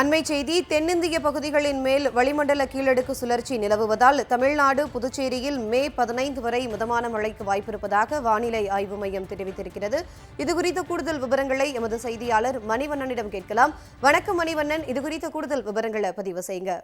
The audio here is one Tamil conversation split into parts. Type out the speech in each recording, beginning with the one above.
அண்மை செய்தி தென்னிந்திய பகுதிகளின் மேல் வளிமண்டல கீழடுக்கு சுழற்சி நிலவுவதால் தமிழ்நாடு புதுச்சேரியில் மே பதினைந்து வரை மிதமான மழைக்கு வாய்ப்பிருப்பதாக வானிலை ஆய்வு மையம் தெரிவித்திருக்கிறது. இதுகுறித்த கூடுதல் விவரங்களை எமது செய்தியாளர் மணிவண்ணனிடம் கேட்கலாம். வணக்கம் மணிவண்ணன் இதுகுறித்த கூடுதல் விவரங்களை பதிவு செய்யுங்க.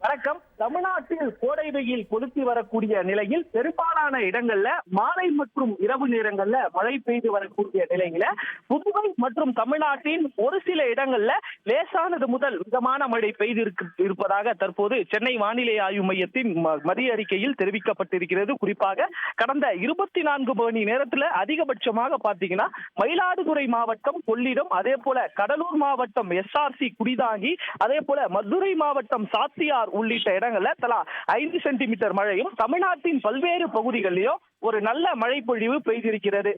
வணக்கம். தமிழ்நாட்டில் கோடை வெயில் கொளுத்தி வரக்கூடிய நிலையில் பெரும்பாலான இடங்கள்ல மாலை மற்றும் இரவு நேரங்கள்ல மழை பெய்து வரக்கூடிய நிலையில புதுவை மற்றும் தமிழ்நாட்டின் ஒரு சில இடங்கள்ல லேசானது முதல் மிதமான மழை பெய்து இருப்பதாக தற்போது சென்னை வானிலை ஆய்வு மையத்தின் ம- மதிய அறிக்கையில் தெரிவிக்கப்பட்டிருக்கிறது. குறிப்பாக கடந்த இருபத்தி நான்கு மணி நேரத்துல அதிகபட்சமாக பாத்தீங்கன்னா மயிலாடுதுறை மாவட்டம் கொள்ளிடம் அதே போல கடலூர் மாவட்டம் எஸ்ஆர்சி குடிதாங்கி அதே போல மதுரை மாவட்டம் சாத்தியார் உள்ளிட்ட இடங்கள்ல தலா ஐந்து சென்டிமீட்டர் மழையும் தமிழ்நாட்டின் பல்வேறு பகுதிகளிலும் ஒரு நல்ல மழை பொழிவு பெய்திருக்கிறது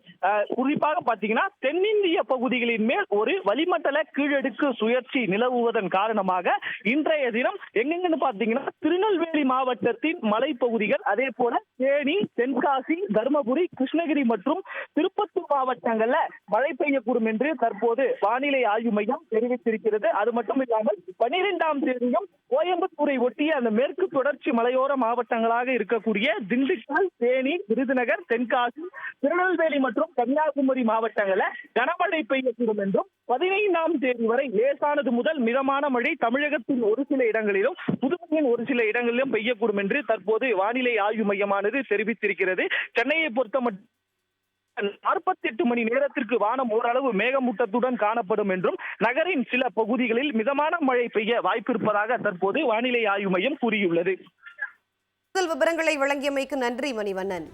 குறிப்பாக பாத்தீங்கன்னா தென்னிந்திய பகுதிகளின் மேல் ஒரு வளிமண்டல கீழடுக்கு சுழற்சி நிலவுவதன் காரணமாக இன்றைய தினம் எங்கெங்கன்னு பாத்தீங்கன்னா திருநெல்வேலி மாவட்டத்தின் மலைப்பகுதிகள் அதே போல தேனி தென்காசி தருமபுரி கிருஷ்ணகிரி மற்றும் திருப்பத்தூர் மாவட்டங்கள்ல மழை பெய்யக்கூடும் என்று தற்போது வானிலை ஆய்வு மையம் தெரிவித்திருக்கிறது. அது மட்டும் இல்லாமல் பனிரெண்டாம் தேதியும் கோயம்புத்தூரை ஒட்டிய அந்த மேற்கு தொடர்ச்சி மலையோர மாவட்டங்களாக இருக்கக்கூடிய திண்டுக்கல் தேனி விருதுநகர் தென்காசி திருநெல்வேலி மற்றும் கன்னியாகுமரி மாவட்டங்கள்ல கனமழை பெய்யக்கூடும் என்றும் பதினைந்தாம் தேதி வரை லேசானது முதல் மிதமான மழை தமிழகத்தின் ஒரு சில இடங்களிலும் புதுவையின் ஒரு சில இடங்களிலும் பெய்யக்கூடும் என்று தற்போது வானிலை ஆய்வு மையமானது தெரிவித்திருக்கிறது. சென்னையை பொறுத்த மட்டும் நாற்பத்தி எட்டு மணி நேரத்திற்கு வானம் ஓரளவு மேகமூட்டத்துடன் காணப்படும் என்றும் நகரின் சில பகுதிகளில் மிதமான மழை பெய்ய வாய்ப்பிருப்பதாக தற்போது வானிலை ஆய்வு மையம் கூறியுள்ளது. விவரங்களை வழங்கியமைக்கு நன்றி மணிவண்ணன்.